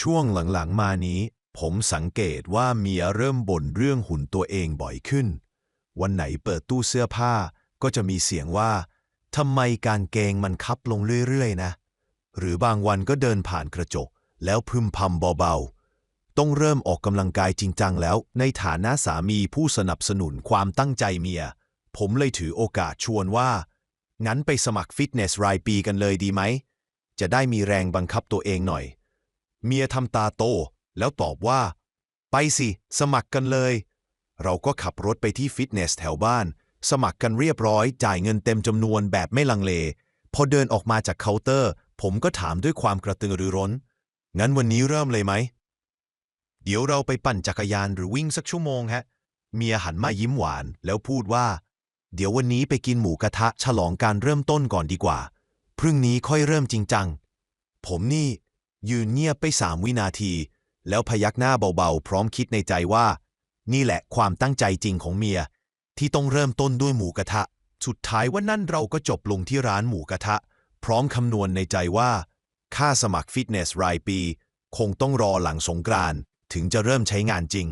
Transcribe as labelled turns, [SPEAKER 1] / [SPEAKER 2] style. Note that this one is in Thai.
[SPEAKER 1] ช่วงหลังๆมานี้ ผมสังเกตว่าเมียเริ่มบ่นเรื่องหุ่นตัวเองบ่อยขึ้น วันไหนเปิดตู้เสื้อผ้าก็จะมีเสียงว่าทำไมการเกงมันคับลงเรื่อยๆนะ หรือบางวันก็เดินผ่านกระจก แล้วพึมพำเบาๆ ต้องเริ่มออกกำลังกายจริงจังแล้ว ในฐานะสามีผู้สนับสนุนความตั้งใจเมีย ผมเลยถือโอกาสชวนว่า งั้นไปสมัครฟิตเนสรายปีกันเลยดีไหม จะได้มีแรงบังคับตัวเองหน่อย เมียทำตาโต แล้วตอบว่า ไปสิ สมัครกันเลย เราก็ขับรถไปที่ฟิตเนสแถวบ้าน สมัครกันเรียบร้อย จ่ายเงินเต็มจำนวนแบบไม่ลังเล พอเดินออกมาจากเคาน์เตอร์ ผมก็ถามด้วยความกระตือรือร้น งั้นวันนี้เริ่มเลยไหม เดี๋ยวเราไปปั่นจักรยานหรือวิ่งสักชั่วโมงฮะ เมียหันมายิ้มหวาน แล้วพูดว่า เดี๋ยววันนี้ไปกินหมูกระทะฉลองการเริ่มต้นก่อนดีกว่า พรุ่งนี้ค่อยเริ่มจริงจัง ผมนี่ ยืนเงียบไปสามวินาที แล้วพยักหน้าเบาๆ พร้อมคิดในใจว่า นี่แหละความตั้งใจจริงของเมีย ที่ต้องเริ่มต้นด้วยหมูกระทะ สุดท้ายว่านั่นเราก็จบลงที่ร้านหมูกระทะ พร้อมคำนวณในใจว่า ค่าสมัครฟิตเนสรายปี คงต้องรอหลังสงกรานถึงจะเริ่มใช้งานจริง